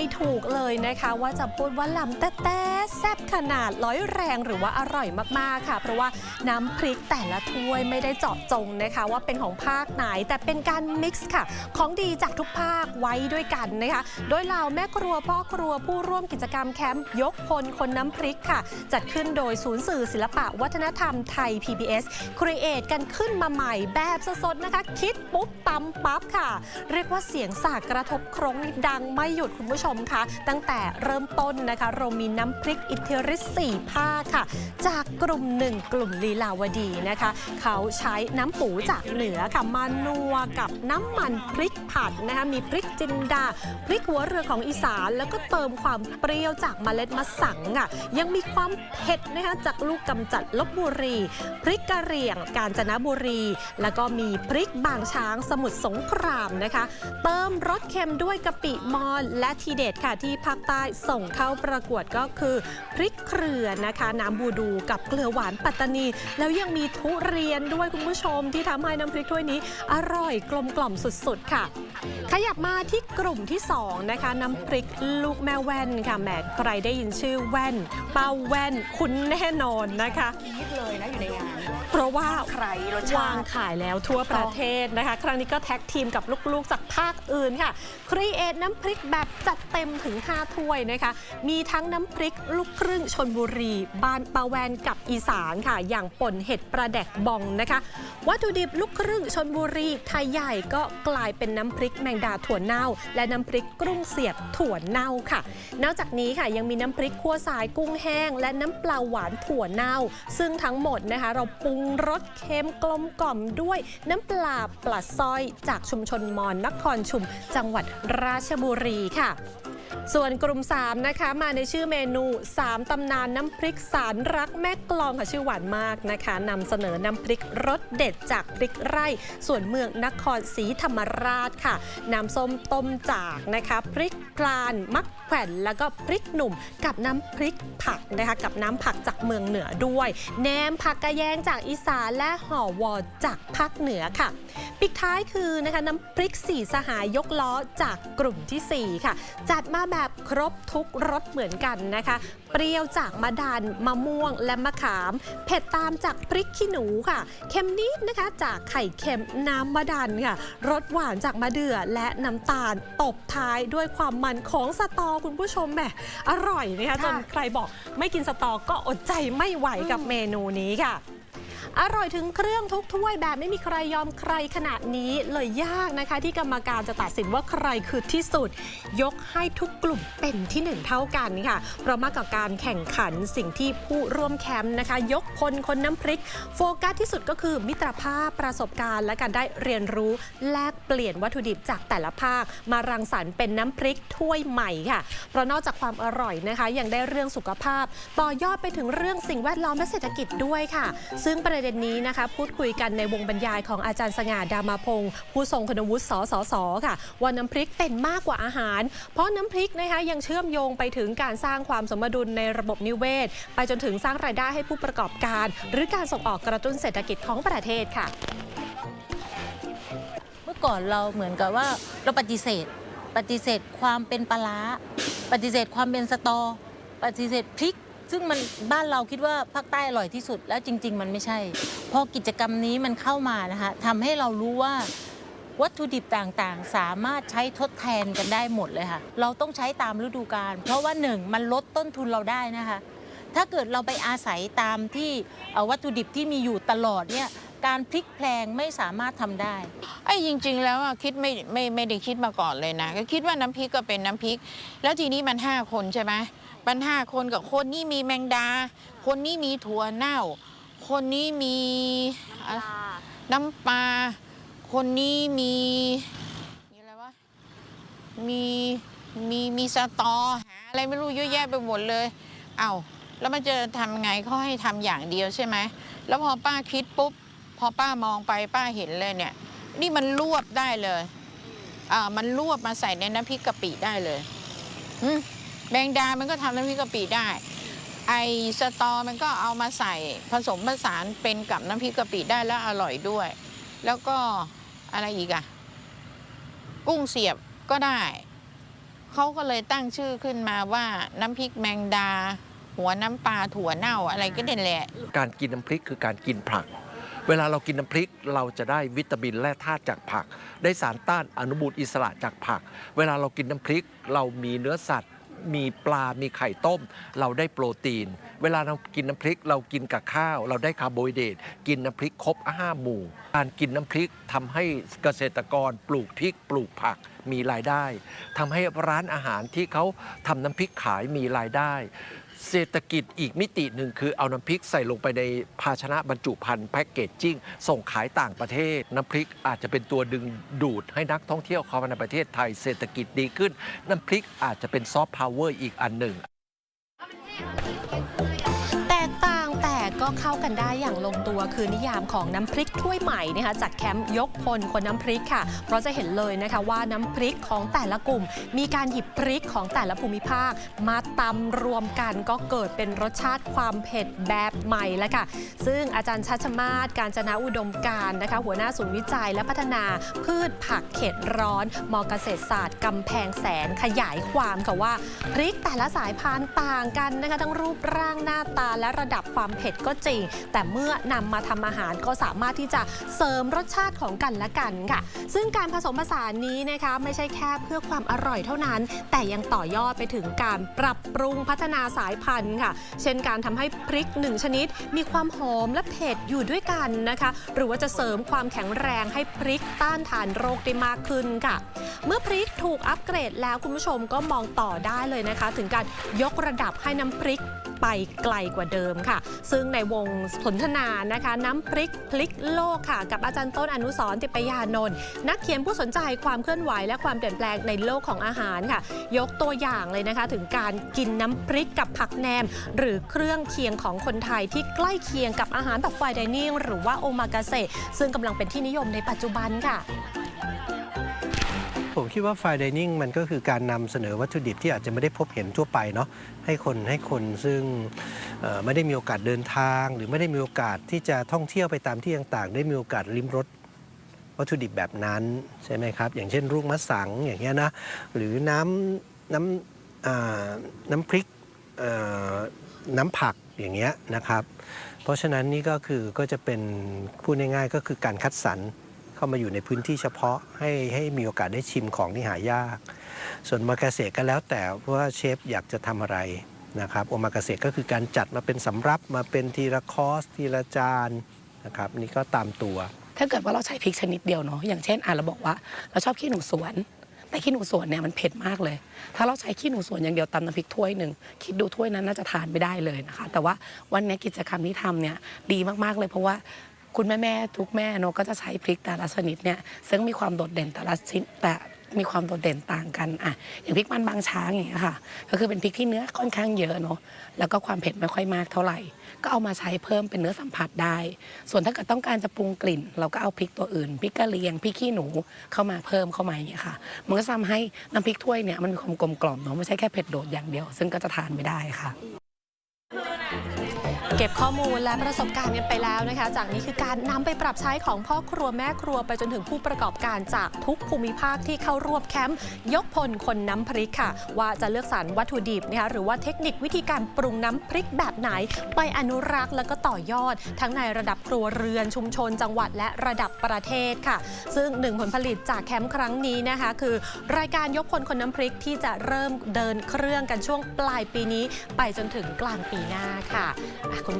ไม่ ถูกเลยนะคะว่าจะพูดว่าลำแต้แต้แซ่บขนาดร้อยแรงหรือว่าอร่อยมากๆค่ะ เพราะว่าน้ำพริกแต่ละถ้วยไม่ได้เจาะจงนะคะ ว่าเป็นของภาคไหนแต่เป็นการมิกซ์ค่ะ ของดีจากทุกภาคไว้ด้วยกันนะคะ โดยเหล่าแม่ครัวพ่อครัวผู้ร่วมกิจกรรมแคมป์ยกพลคนน้ำพริกค่ะ จัดขึ้นโดยศูนย์สื่อศิลปะวัฒนธรรมไทย PBS ครีเอทกันขึ้นมาใหม่แบบสดๆนะคะ คิดปุ๊บตำปั๊บค่ะ เรียกว่าเสียงสากกระทบโครงนี่ดังไม่หยุดคุณผู้ชมคะตั้งแต่เริ่มต้นนะคะ เรามีน้ำพริกอิทธิฤทธิ์สี่ภาคค่ะ จากกลุ่มหนึ่งกลุ่มลีลาวดีนะคะ เขาใช้น้ำปูจากเหนือค่ะมานัวกับน้ำมันพริกผัดนะคะมีพริกจินดาพริกหัวเรือของอีสาน แล้วก็เติมความเปรี้ยวจากเมล็ดมะสังอะยังมีความเผ็ดนะคะจากลูกกำจัดลบบุรี พริกกะเหรี่ยงกาญจนบุรี แล้วก็มีพริกบางช้างสมุทรสงครามนะคะ เติมรสเค็มด้วยกะปิมอนและทีเด็ดค่ะที่ภาคใต้ส่งเข้าประกวดก็คือ พริกเครือนะคะ น้ำบูดูกับเกลือหวานปัตตานี แล้วยังมีทุเรียนด้วยคุณผู้ชมที่ทำให้น้ำพริกถ้วยนี้ อร่อยกลมกล่อมสุดๆค่ะ ขยับมาที่กลุ่มที่ 2 นะคะ น้ำพริกลูกแม่แว่นค่ะแหมใครได้ยินชื่อแว่น เป้าแว่น คุณแน่นอนนะคะคิดเลยนะอยู่ในงาน เพราะว่าใครรสชาวางติ ขายแล้วทั่วประเทศนะคะ ครั้งนี้ก็แท็กทีมกับลูกๆ จากภาคอื่นค่ะครีเอทน้ำพริกแบบจัดเต็มถึง 5 ถ้วยนะคะ มีทั้งน้ำพริกลูกครึ่งชนบุรีบ้านปาแวนกับอีสานค่ะ อย่างป่นเห็ดประแดกบองนะคะ วัตถุดิบลูกครึ่งชนบุรีไทยใหญ่ก็กลายเป็นน้ำพริกแมงดาถั่วเน่า และน้ำพริกกรุ้งเสียบถั่วเน่าค่ะ นอกจากนี้ค่ะยังมีน้ำพริกขั่วสายกุ้งแห้ง และน้ำปลาหวานถั่วเน่า ซึ่งทั้งหมดนะคะ เราปรุงรสเค็มกลมกล่อมด้วยน้ำปลาปลาซอยจากชุมชนมอนนครชุม จังหวัดราชบุรีค่ะ ส่วนกลุ่ม 3 นะคะ มาในชื่อเมนู 3ตำนานน้ำพริกสารรักแม่กลองค่ะชื่อหวานมากนะคะนำเสนอน้ำพริกรสเด็ดจากพริกไร่ ส่วนเมืองนครศรีธรรมราชค่ะน้ำส้มต้มจากนะคะ พริกกลานมักแขวนแล้วก็พริกหนุ่มกับน้ำพริกผักนะคะ กับน้ำผักจากเมืองเหนือด้วยแหนมผักกระแยงจากอีสานและห่อวอจากภาคเหนือค่ะปิดท้ายคือนะคะน้ำพริกสี่สหายยกล้อจากกลุ่มทีสี่4 ค่ะ จัดมาแบบครบทุกรสเหมือนกันนะคะ เปรี้ยวจากมะดานมะม่วงและมะขาม เผ็ดตามจากพริกขี้หนูค่ะ เค็มนิดนะคะจากไข่เค็มน้ำมะดันค่ะ รสหวานจากมะเดื่อและน้ำตาลตบท้ายด้วยความมันของสตอคุณผู้ชมแหมอร่อยนะคะจนใครบอกไม่กินสตอก็อดใจไม่ไหวกับเมนูนี้ค่ะ อร่อยถึงเครื่องทุกถ้วยแบบไม่มีใครยอมใครขนาดนี้เลยยากนะคะ ที่กรรมการจะตัดสินว่าใครคือที่สุด ยกให้ทุกกลุ่มเป็นที่หนึ่งเท่ากันค่ะ เพราะมากกว่าการแข่งขันสิ่งที่ผู้ร่วมแคมป์นะคะ ยกพลคนน้ำพริก โฟกัสที่สุดก็คือมิตรภาพประสบการณ์ และการได้เรียนรู้แลกเปลี่ยนวัตถุดิบจากแต่ละภาค มารังสรรค์เป็นน้ำพริกถ้วยใหม่ค่ะเพราะนอกจากความอร่อยนะคะ ยังได้เรื่องสุขภาพ ต่อยอดไปถึงเรื่องสิ่งแวดล้อมและเศรษฐกิจด้วยค่ะ ซึ่งประเด็นนี้นะคะพูดคุยกันในวงบรรยายของอาจารย์สง่าดามาพงศ์ผู้ทรงคุณวุฒิสสสค่ะว่าน้ำพริกเป็นมากกว่าอาหาร เพราะน้ำพริกนะคะยังเชื่อมโยงไปถึงการสร้างความสมดุลในระบบนิเวศ ไปจนถึงสร้างรายได้ให้ผู้ประกอบการ หรือการส่งออกกระตุ้นเศรษฐกิจของประเทศค่ะ เมื่อก่อนเราเหมือนกับว่าเราปฏิเสธ ปฏิเสธความเป็นปลาร้าปฏิเสธความเป็นสตอ ปฏิเสธพริก ซึ่งมันบ้านเราคิดว่าภาคใต้อร่อยที่สุด แล้วจริง ๆ มันไม่ใช่ พอกิจกรรมนี้มันเข้ามานะคะทำให้เรารู้ว่าวัตถุดิบต่างๆ สามารถใช้ทดแทนกันได้หมดเลยค่ะ เราต้องใช้ตามฤดูกาลเพราะว่าหนึ่งมันลดต้นทุนเราได้นะคะ ถ้าเกิดเราไปอาศัยตามที่วัตถุดิบที่มีอยู่ตลอดเนี่ยการพลิกแพลงไม่สามารถทำได้ไอ้จริง ๆ แล้วอะคิดไม่ไม่ไม่ได้คิดมาก่อนเลยนะ ก็คิดว่าน้ำพริกก็เป็นน้ำพริก แล้วทีนี้มันห้าคนใช่ไหม มันห้าคนกับคนนี้มีแมงดา คนนี้มีถั่วเน่า คนนี้มีน้ำปลาคนนี้มีมีอะไรวะมีมีมีสตอหาอะไรไม่รู้เยอะแยะไปหมดเลย เอา้าแล้วมันจะทำไงเขาให้ทำอย่างเดียวใช่ไหมแล้วพอป้าคิดปุ๊บพอป้ามองไปป้าเห็นเลยเนี่ย นี่มันรวบได้เลยอ่ามันรวบมาใส่ในน้ำพริกกะปิได้เลยอืม แบงดา มันก็ทำน้ำพริกกะปิได้ ไอสตอมันก็เอามาใส่ผสมผสานเป็นกับน้ำพริกกะปิได้แล้วอร่อยด้วย แล้วก็อะไรอีกอะกุ้งเสียบก็ได้ เขาก็เลยตั้งชื่อขึ้นมาว่าน้ำพริกแมงดา หัวน้ำปลาถั่วเน่าอะไรก็เด่นแหละ การกินน้ำพริกคือการกินผัก เวลาเรากินน้ำพริกเราจะได้วิตามินและธาตุจากผัก ได้สารต้านอนุมูลอิสระจากผัก เวลาเรากินน้ำพริกเรามีเนื้อสัตว์ มีปลา มีไข่ต้ม เราได้โปรตีน เวลาเรากินน้ำพริก เรากินกับข้าว เราได้คาร์โบไฮเดรตกินน้ำพริกครบห้าหมู่ การกินน้ำพริกทำให้เกษตรกรปลูกพริกปลูกผักมีรายได้ทำให้ร้านอาหารที่เขาทำน้ำพริกขายมีรายได้ เศรษฐกิจอีกมิติหนึ่งคือเอาน้ำพริกใส่ลงไปในภาชนะบรรจุภัณฑ์แพ็กเกจจิ้งส่งขายต่างประเทศ น้ำพริกอาจจะเป็นตัวดึงดูดให้นักท่องเที่ยวเข้ามาในประเทศไทยเศรษฐกิจดีขึ้น น้ำพริกอาจจะเป็นซอฟต์พาวเวอร์อีกอันหนึ่ง เข้ากันได้อย่างลงตัวคือนิยามของน้ำพริกถ้วยใหม่นะคะจากแคมป์ยกพลคนน้ำพริกค่ะ เพราะจะเห็นเลยนะคะว่าน้ำพริกของแต่ละกลุ่ม มีการหยิบพริกของแต่ละภูมิภาค มาตำรวมกันก็เกิดเป็นรสชาติความเผ็ดแบบใหม่แล้วค่ะ ซึ่งอาจารย์ชัชมาศการจนาอุดมการนะคะ หัวหน้าศูนย์วิจัยและพัฒนาพืชผักเขตร้อนมอเกษตรศาสตร์กำแพงแสนขยายความค่ะว่าพริกแต่ละสายพันธุ์ต่างกันนะคะทั้งรูปร่างหน้าตาและระดับความเผ็ดก็จริง แต่เมื่อนำมาทำอาหารก็สามารถที่จะเสริมรสชาติของกันและกันค่ะ ซึ่งการผสมผสานนี้นะคะไม่ใช่แค่เพื่อความอร่อยเท่านั้น แต่ยังต่อยอดไปถึงการปรับปรุงพัฒนาสายพันธุ์ค่ะ เช่นการทำให้พริกหนึ่งชนิด มีความหอมและเผ็ดอยู่ด้วยกันนะคะ หรือว่าจะเสริมความแข็งแรงให้พริกต้านทานโรคได้มากขึ้นค่ะ เมื่อพริกถูกอัปเกรดแล้วคุณผู้ชมก็มองต่อได้เลยนะคะ ถึงการยกระดับให้น้ำพริก ไปไกลกว่าเดิมค่ะ ซึ่งในวงสนทนานะคะ น้ำพริกพลิกโลกค่ะ กับอาจารย์ต้นอนุสรติปยานนท์นักเขียนผู้สนใจความเคลื่อนไหวและความเปลี่ยนแปลงในโลกของอาหารค่ะ ยกตัวอย่างเลยนะคะ ถึงการกินน้ำพริกกับผักแหนม หรือเครื่องเคียงของคนไทยที่ใกล้เคียงกับอาหารแบบไฟดิเนิ่งหรือว่าโอมากาเสะซึ่งกำลังเป็นที่นิยมในปัจจุบันค่ะ ผมคิดว่า fine dining มันก็คือการนำเสนอวัตถุดิบที่อาจจะไม่ได้พบเห็นทั่วไปเนาะให้คนให้คนซึ่งไม่ได้มีโอกาสเดินทาง หรือไม่ได้มีโอกาสที่จะท่องเที่ยวไปตามที่ต่างๆ ได้มีโอกาสลิ้มรสวัตถุดิบแบบนั้นใช่ไหมครับ อย่างเช่นลูกมะสังอย่างเงี้ยนะหรือน้ำน้ำน้ำพริกน้ำผักอย่างเงี้ยนะครับ เพราะฉะนั้นนี่ก็คือก็จะเป็นพูดง่ายๆก็คือการคัดสรร เข้ามาอยู่ในพื้นที่เฉพาะให้ให้มีโอกาสได้ชิมของที่หายาก ส่วนมากาเสก็แล้วแต่ว่าเชฟอยากจะทำอะไรนะครับโอมากาเสก็คือการจัดมาเป็นสำรับมาเป็นทีละคอสทีละจานนะครับนี่ก็ตามตัว ถ้าเกิดว่าเราใช้พริกชนิดเดียวเนาะอย่างเช่นอะเราบอกว่าเราชอบขี้หนูสวน แต่ขี้หนูสวนเนี่ยมันเผ็ดมากเลย ถ้าเราใช้ขี้หนูสวนอย่างเดียวตำน้ำพริกถ้วยหนึ่งคิดดูถ้วยนั้นน่าจะทานไม่ได้เลยนะคะ แต่ว่าวันนี้กิจกรรมที่ทำเนี่ยดีมากๆเลยเพราะว่า คุณแม่แม่ทุกแม่เนอะก็จะใช้พริกแต่ละชนิดเนี่ยซึ่งมีความโดดเด่นแต่ละชิ้นแต่มีความโดดเด่นต่างกันอะอย่างพริกมันบางช้างอย่างเงี้ยค่ะ ก็คือเป็นพริกที่เนื้อค่อนข้างเยอะเนาะแล้วก็ความเผ็ดไม่ค่อยมากเท่าไหร่ ก็เอามาใช้เพิ่มเป็นเนื้อสัมผัสได้ ส่วนถ้าเกิดต้องการจะปรุงกลิ่น เราก็เอาพริกตัวอื่นพริกกะเหรี่ยงพริกขี้หนูเข้ามาเพิ่มเข้ามาอย่างเงี้ยค่ะ มันก็ทำให้น้ำพริกถ้วยเนี่ยมันมีความกลมกล่อมเนาะไม่ใช่แค่เผ็ดโดดอย่างเดียว ซึ่งก็จะทานไม่ได้ค่ะ เก็บข้อมูลและประสบการณ์กันไปแล้วนะคะ จากนี้คือการนำไปปรับใช้ของพ่อครัวแม่ครัวไปจนถึงผู้ประกอบการจากทุกภูมิภาคที่เข้าร่วมแคมป์ยกพลคนน้ำพริกค่ะ ว่าจะเลือกสรรวัตถุดิบนะคะหรือว่าเทคนิควิธีการปรุงน้ำพริกแบบไหน ไปอนุรักษ์แล้วก็ต่อยอด ทั้งในระดับครัวเรือนชุมชนจังหวัดและระดับประเทศค่ะ ซึ่งหนึ่งผลผลิตจากแคมป์ครั้งนี้นะคะ คือ รายการยกพลคนน้ำพริกที่จะเริ่มเดินเครื่องกันช่วงปลายปีนี้ ไปจนถึงกลางปีหน้าค่ะ comme